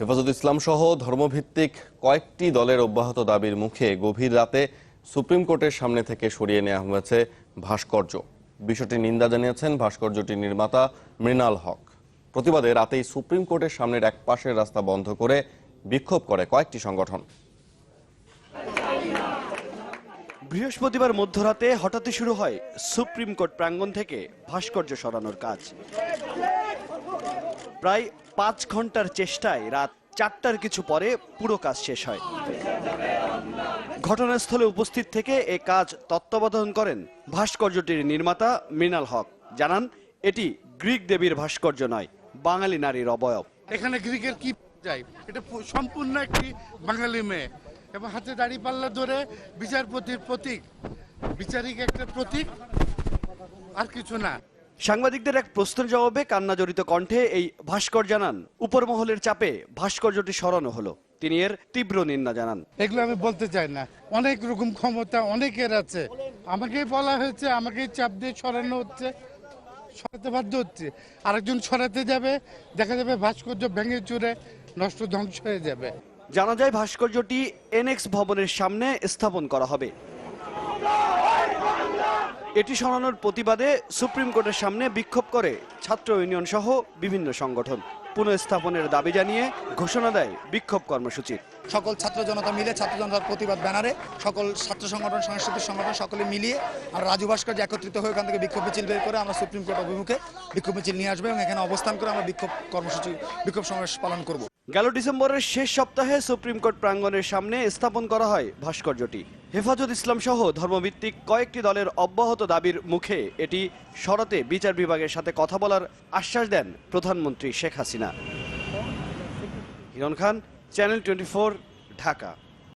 হেফাজত ইসলাম সহ ধর্মভিত্তিক কয়েকটি দলের অব্যাহত দাবির মুখে গভীর রাতে সুপ্রিম কোর্টের সামনে থেকে সরিয়ে নেওয়া হয়েছে ভাস্কর্য। বিষয়টি নিন্দা জানিয়েছেন ভাস্কর্যটির নির্মাতা মৃণাল হক। প্রতিবাদে রাতেই সুপ্রিম কোর্টের সামনের এক পাশের রাস্তা বন্ধ করে বিক্ষোভ করে কয়েকটি সংগঠন। বৃহস্পতিবার মধ্যরাতে হঠাৎই শুরু হয় সুপ্রিম কোর্ট প্রাঙ্গণ থেকে ভাস্কর্য সরানোর কাজ। প্রায় পাঁচ ঘণ্টার চেষ্টায় রাত চারটার কিছু পরে পুরো কাজ শেষ হয়। ঘটনাস্থলে উপস্থিত থেকে এ কাজ তত্ত্বাবধান করেন ভাস্কর্যটির নির্মাতা মৃণাল হক। জানান, এটি গ্রিক দেবীর ভাস্কর্য নয়, বাঙালি নারীর অবয়ব। এখানে গ্রিকের কি চাই এটা সম্পূর্ণ একটি বাঙালি মেয়ে। এবং হাতে দাড়ি পাল্লা ধরে বিচারপতির প্রতীক। বিচারিক একটা প্রতীক, আর কিছু না। সাংবাদিকদের এক প্রশ্নের জবাবে কান্না জড়িত কণ্ঠে এই ভাস্কর জানান উপরমহলের চাপে ভাস্কর্যটি সরানো হলো। তিনি এর তীব্র নিন্দা জানান। এগুলো আমি বলতে চাই না। অনেক রকম ক্ষমতা অনেকের আছে। আমাকে বলা হয়েছে আমাকেই চাপ দিয়ে সরানো হচ্ছে সরাতে বাধ্য হচ্ছে। আরেকজন সরাতে যাবে দেখা যাবে ভাস্কর্য ভেঙে চুরে নষ্ট ধ্বংস হয়ে যাবে। জানা যায় ভাস্কর্যটি এনএক্স ভবনের সামনে স্থাপন করা হবে। এটি সরানোর প্রতিবাদে সুপ্রিম কোর্টের সামনে বিক্ষোভ করে ছাত্র ইউনিয়ন সহ বিভিন্ন সংগঠন। পুনঃস্থাপনের দাবি জানিয়ে ঘোষণা দেয় বিক্ষোভ কর্মসূচি। সকল ছাত্র জনতা মিলে ছাত্র জনতার প্রতিবাদ ব্যানারে সকল ছাত্র সংগঠন সাংস্কৃতিক সংগঠন সকলে মিলিয়ে আমরা রাজু ভাস্কর্য একত্রিত হয়ে ওখান থেকে বিক্ষোভ মিছিল বের করে আমরা সুপ্রিম কোর্ট অভিমুখে বিক্ষোভ মিছিল নিয়ে আসব এবং এখানে অবস্থান করে আমরা বিক্ষোভ কর্মসূচি, বিক্ষোভ সমাবেশ পালন করব। গেল ডিসেম্বরের শেষ সপ্তাহে সুপ্রিম কোর্ট প্রাঙ্গণের সামনে স্থাপন করা হয় ভাস্কর্যটি। হেফাজত ইসলাম সহ ধর্মভিত্তিক কয়েকটি দলের অব্যাহত দাবির মুখে এটি সরাতে বিচার বিভাগের সাথে কথা বলার আশ্বাস দেন প্রধানমন্ত্রী Sheikh Hasina. Hiran Khan, channel twenty Dhaka.